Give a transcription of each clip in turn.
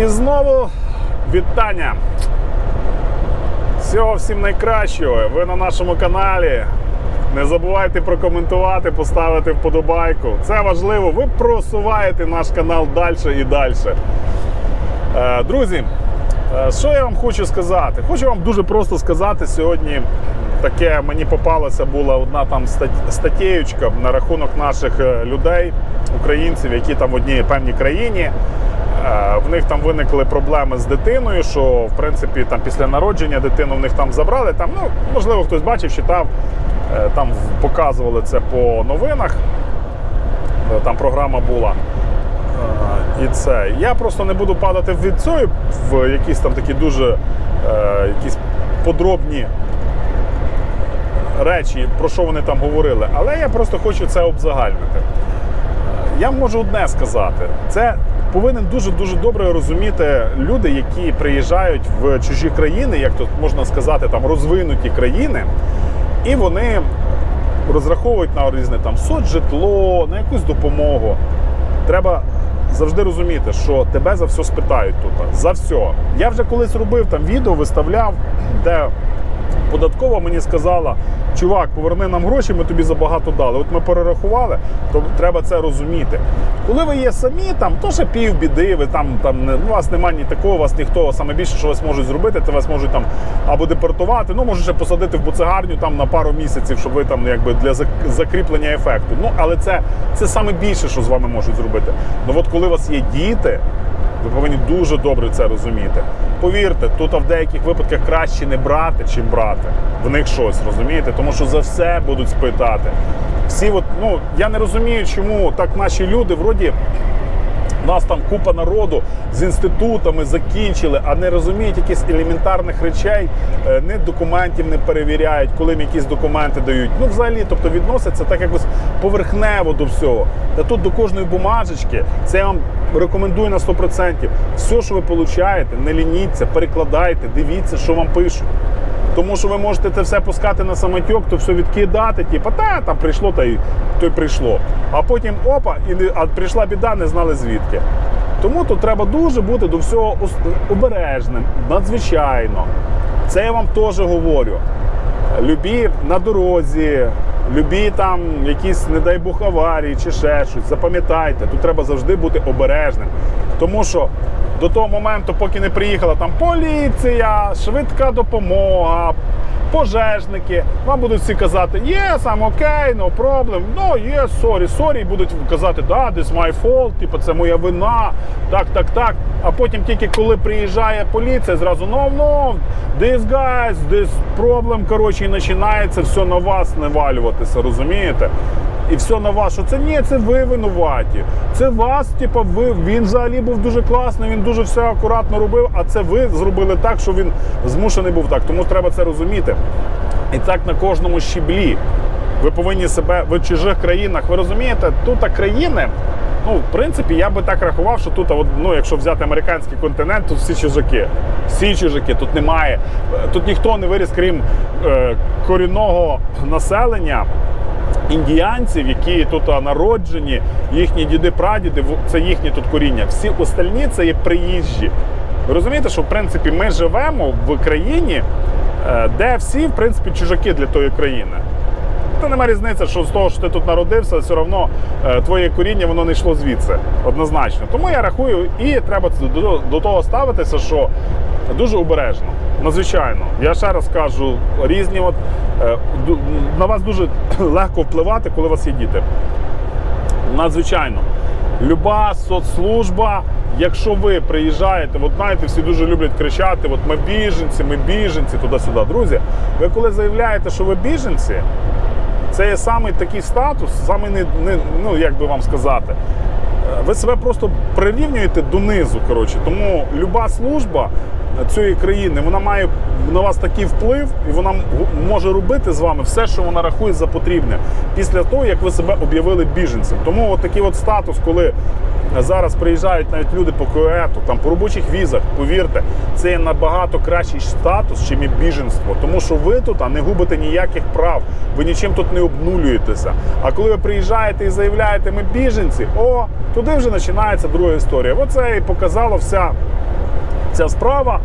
І знову вітання. Всього всім найкращого. Ви на нашому каналі. Не забувайте прокоментувати, поставити вподобайку. Це важливо. Ви просуваєте наш канал далі і далі. Е, Друзі, е, що я вам хочу сказати? Хочу вам дуже просто сказати сьогодні. Таке мені попалася була одна там стат- статтєючка на рахунок наших е, людей, українців, які там в одній певній країні. Е, В них там виникли проблеми з дитиною, що в принципі там після народження дитину в них там забрали. Там, ну, можливо, хтось бачив, читав, е, там показували це по новинах. Е, Там програма була. І це. Я просто не буду падати від цього в якісь там такі дуже якісь подробні речі, про що вони там говорили. Але я просто хочу це обзагальнити. Я можу одне сказати: це повинен дуже-дуже добре розуміти люди, які приїжджають в чужі країни, як тут можна сказати, там розвинуті країни, і вони розраховують на різне там соцжитло, на якусь допомогу. Треба завжди розуміти, що тебе за все спитають тут. За все. Я вже колись робив там відео, виставляв, де податкова мені сказала: чувак, поверни нам гроші, ми тобі забагато дали. От ми перерахували, то треба це розуміти. Коли ви є самі, там то ще пів біди, ви там, там не- у вас немає ні такого, у вас ніхто саме більше, що вас можуть зробити, то вас можуть там або депортувати, ну може ще посадити в буцегарню там на пару місяців, щоб ви там якби для закріплення ефекту. Ну але це, це саме більше, що з вами можуть зробити. Ну от коли у вас є діти. Ви повинні дуже добре це розуміти. Повірте, тут в деяких випадках краще не брати, чим брати. В них щось, розумієте? Тому що за все будуть спитати. Всі, от, ну я не розумію, чому так наші люди вроді. У нас там купа народу з інститутами закінчили, а не розуміють якихось елементарних речей, е, не документів не перевіряють, коли їм якісь документи дають. Ну, взагалі, тобто відносяться так якось поверхнево до всього. Та тут до кожної бумажечки, це я вам рекомендую на 100%. Все, що ви получаєте, не лініться, перекладайте, дивіться, що вам пишуть. Тому що ви можете це все пускати на самотьок, то все відкидати, типу, та там прийшло, та й то й прийшло. А потім опа, і а прийшла біда, не знали звідки. Тому тут треба дуже бути до всього обережним, надзвичайно. Це я вам теж говорю. Любі на дорозі, любі там якісь, не дай Бог, аварії чи ще щось. Запам'ятайте, тут треба завжди бути обережним. Тому що до того моменту, поки не приїхала там поліція, швидка допомога, пожежники, вам будуть всі казати, є, сам окей, no problem, ну є, сорі, сорі, і будуть казати, да, this my fault, типу, це моя вина, так, так, так. А потім тільки коли приїжджає поліція, зразу no, no, this guys, this problem, коротше, і починається все на вас навалюватися, розумієте? І все на вас, що це ні, це ви винуваті. Це вас, типу, ви він взагалі був дуже класний, він дуже все акуратно робив, а це ви зробили так, що він змушений був так. Тому треба це розуміти. І так на кожному щіблі. Ви повинні себе в чужих країнах. Ви розумієте, тут країни. Ну, в принципі, я би так рахував, що тут, ну, якщо взяти американський континент, тут всі чужаки. Всі чужаки, тут немає. Тут ніхто не виріс, крім е, корінного населення індіанців, які тут народжені, їхні діди, прадіди, це їхнє тут коріння. Всі остальні це є приїжджі. Ви розумієте, що в принципі ми живемо в країні, е, де всі, в принципі, чужаки для тої країни. Та нема різниці, що з того, що ти тут народився, все одно е, твоє коріння воно не йшло звідси. Однозначно. Тому я рахую, і треба до того ставитися, що дуже обережно. Надзвичайно. Я ще раз кажу, різні от е, на вас дуже легко впливати, коли у вас є діти. Надзвичайно. Люба соцслужба, якщо ви приїжджаєте, от знаєте, всі дуже люблять кричати: от ми біженці, ми біженці, туди-сюди. Друзі, ви коли заявляєте, що ви біженці, це є саме такий статус, саме не, не ну як би вам сказати. е, Ви себе просто прирівнюєте донизу. Коротше. Тому люба служба цієї країни вона має на вас такий вплив, і вона може робити з вами все, що вона рахує за потрібне після того, як ви себе об'явили біженцем. Тому от такий от статус, коли зараз приїжджають навіть люди по КОЕТу, там по робочих візах, повірте, це є набагато кращий статус, чим і біженство. Тому що ви тут не губите ніяких прав, ви нічим тут не обнулюєтеся. А коли ви приїжджаєте і заявляєте, ми біженці, о, туди вже починається друга історія. Оце і показала вся ця справа.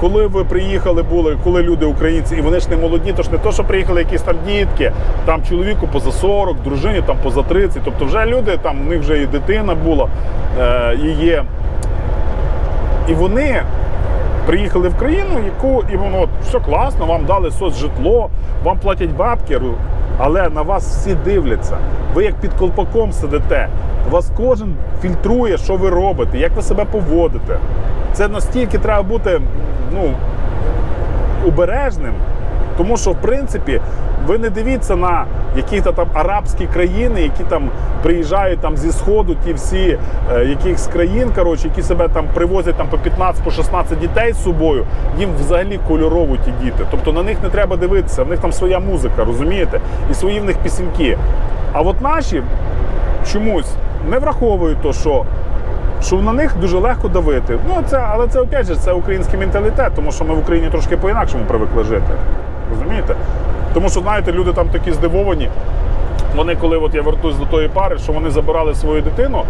Коли ви приїхали, були, коли люди українці, і вони ж не молоді, то ж не то, що приїхали якісь там дітки, там чоловіку поза 40, дружині там поза 30. Тобто вже люди, там в них вже і дитина була, е, і є. І вони приїхали в країну, яку і воно все класно, вам дали соцжитло, вам платять бабки, але на вас всі дивляться. Ви як під колпаком сидите. Вас кожен фільтрує, що ви робите, як ви себе поводите. Це настільки треба бути ну, обережним, тому що, в принципі, ви не дивіться на якісь там арабські країни, які там приїжджають там зі сходу, ті всі е, якихось країн, коротше, які себе там привозять там по 15 по 16 дітей з собою. Їм взагалі кольорово ті діти. Тобто на них не треба дивитися, в них там своя музика, розумієте? І свої в них пісеньки. А от наші чомусь не враховують то, що що на них дуже легко давити. Ну це, але це опять же це український менталітет, тому що ми в Україні трошки по-інакшому привикли жити. Розумієте? Тому що, знаєте, люди там такі здивовані. Вони, коли от я вертуюсь до тої пари, що вони забирали свою дитину,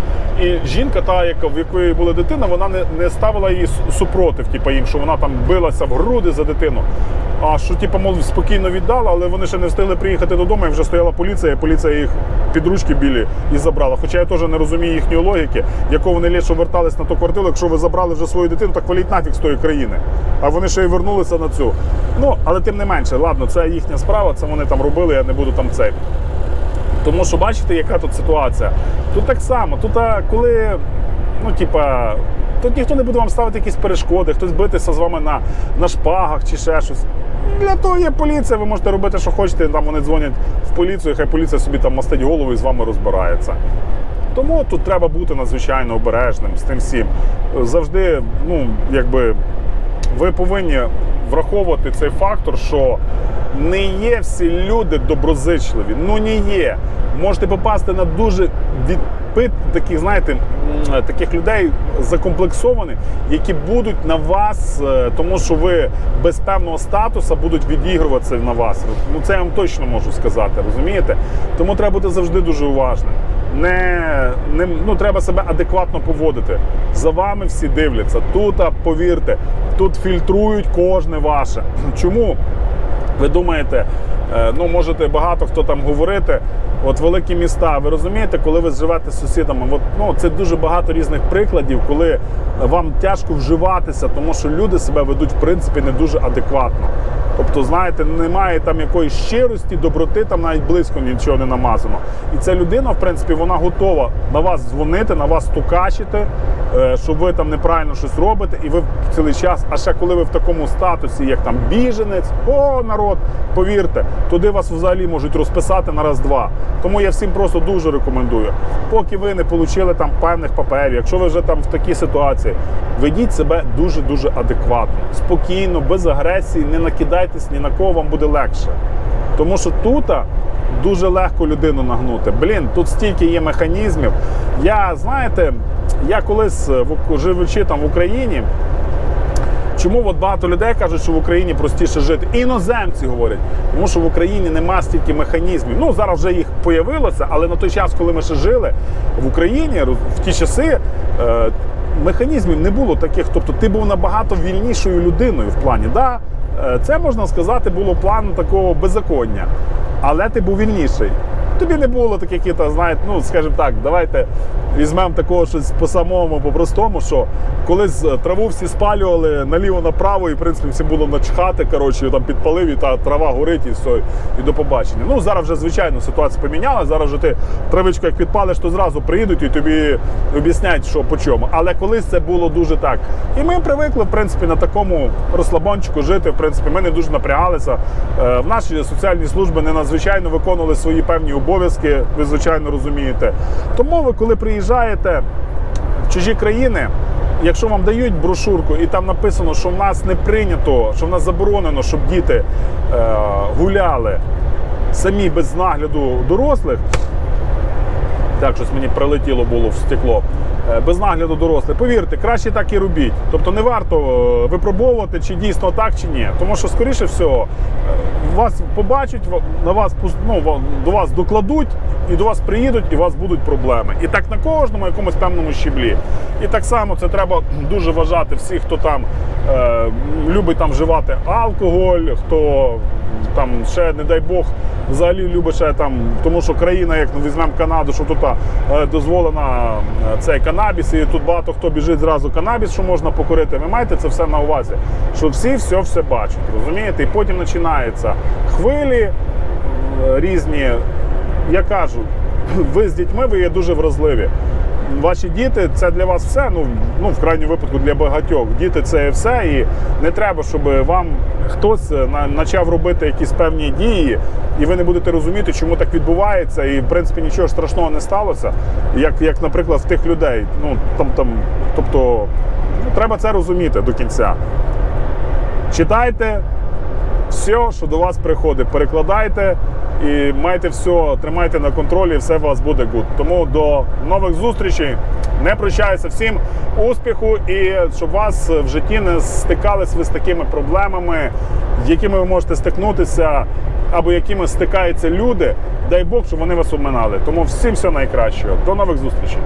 і жінка, та, яка в якої була дитина, вона не, не ставила її супротив, типу, їм, що вона там билася в груди за дитину. А що, типу, мов, спокійно віддала, але вони ще не встигли приїхати додому, і вже стояла поліція, і поліція їх під ручки білі і забрала. Хоча я теж не розумію їхньої логіки, яко вони лише вертались на ту квартиру, якщо ви забрали вже свою дитину, так валіть нафіг з тої країни. А вони ще й вернулися на цю. Ну, але тим не менше, ладно, це їхня справа, це вони там робили, я не буду там цей. Тому що бачите, яка тут ситуація. Тут так само, тут коли, ну, типа, тут ніхто не буде вам ставити якісь перешкоди, хтось битися з вами на, на шпагах чи ще щось. Для того є поліція, ви можете робити, що хочете. Там вони дзвонять в поліцію, хай поліція собі там мастить голову і з вами розбирається. Тому тут треба бути надзвичайно обережним з тим всім. Завжди, ну, якби ви повинні враховувати цей фактор, що не є всі люди доброзичливі. Ну не є. Можете попасти на дуже відпит таких, знаєте, таких людей закомплексованих, які будуть на вас, е, тому що ви без певного статусу будуть відігруватися на вас. Ну це я вам точно можу сказати, розумієте? Тому треба бути завжди дуже уважним. Не, не ну треба себе адекватно поводити. За вами всі дивляться. Тут, повірте, тут фільтрують кожне ваше. Чому? Ви думаєте, е, ну можете багато хто там говорити. От великі міста, ви розумієте, коли ви живете з сусідами, от, ну, це дуже багато різних прикладів, коли вам тяжко вживатися, тому що люди себе ведуть в принципі не дуже адекватно. Тобто, знаєте, немає там якоїсь щирості, доброти, там навіть близько нічого не намазано. І ця людина, в принципі, вона готова на вас дзвонити, на вас тукачити, е, що ви там неправильно щось робите, і ви цілий час. А ще коли ви в такому статусі, як там біженець, о, народ, повірте, туди вас взагалі можуть розписати на раз-два. Тому я всім просто дуже рекомендую. Поки ви не отримали там певних паперів, якщо ви вже там в такій ситуації, ведіть себе дуже дуже адекватно, спокійно, без агресії, не накидайтесь ні на кого, вам буде легше. Тому що тут дуже легко людину нагнути. Блін, тут стільки є механізмів. Я знаєте, я колись е, живучи там в Україні. Чому от багато людей кажуть, що в Україні простіше жити? Іноземці говорять, тому що в Україні нема стільки механізмів. Ну зараз вже їх появилося, але на той час, коли ми ще жили в Україні, в ті часи. Е, Механізмів не було таких, тобто ти був набагато вільнішою людиною в плані. Да, е, це можна сказати, було план такого беззаконня, але ти був вільніший. Тобі не було таких, знаєте, ну скажімо так, давайте візьмемо такого щось по самому, по-простому, що колись е, траву всі спалювали наліво-направо, і в принципі всім було начхати, коротше, там підпалив, і та трава горить, і все, і до побачення. Ну зараз вже звичайно ситуація помінялася. Зараз вже ти травичку як підпалиш, то зразу приїдуть і тобі об'яснять, що по чому. Але колись це було дуже так. І ми привикли, в принципі, на такому розслабончику жити. В принципі, ми не дуже напрягалися. Е, В наші соціальні служби не надзвичайно виконували свої певні обов'язки, ви звичайно розумієте. Тому ви, коли приїжджаєте в чужі країни, якщо вам дають брошурку і там написано, що в нас не прийнято, що в нас заборонено, щоб діти е, гуляли самі без нагляду дорослих. Так, щось мені прилетіло було в стекло. Е, Без нагляду дорослих. Повірте, краще так і робіть. Тобто не варто е, випробовувати, чи дійсно так, чи ні. Тому що, скоріше всього, е, вас побачать, на вас ну, до вас докладуть, і до вас приїдуть, і у вас будуть проблеми. І так на кожному якомусь певному щеблі. І так само це треба дуже вважати всіх, хто там е, любить там вживати алкоголь, хто там ще, не дай Бог, взагалі любить ще там, тому що країна, як ну, візьмемо Канаду, що тут е, дозволена е, цей канабіс, і тут багато хто біжить зразу канабіс, що можна покурити. Ви маєте це все на увазі, що всі все все бачать, розумієте? І потім починаються хвилі е, різні. Я кажу, ви з дітьми ви є дуже вразливі. Ваші діти це для вас все. Ну, ну в крайньому випадку для багатьох. Діти це все, і не треба, щоб вам хтось е, почав робити якісь певні дії, і ви не будете розуміти, чому так відбувається. І в принципі нічого страшного не сталося. Як, як наприклад, в тих людей. Ну там там, тобто, ну, треба це розуміти до кінця. Читайте все, що до вас приходить, перекладайте і майте все, тримайте на контролі, і все у вас буде гуд. Тому до нових зустрічей. Не прощаюся всім успіху і щоб вас в житті не стикались ви з такими проблемами, якими ви можете стикнутися, або якими стикаються люди. Дай Бог, щоб вони вас обминали. Тому всім все найкращого. До нових зустрічей.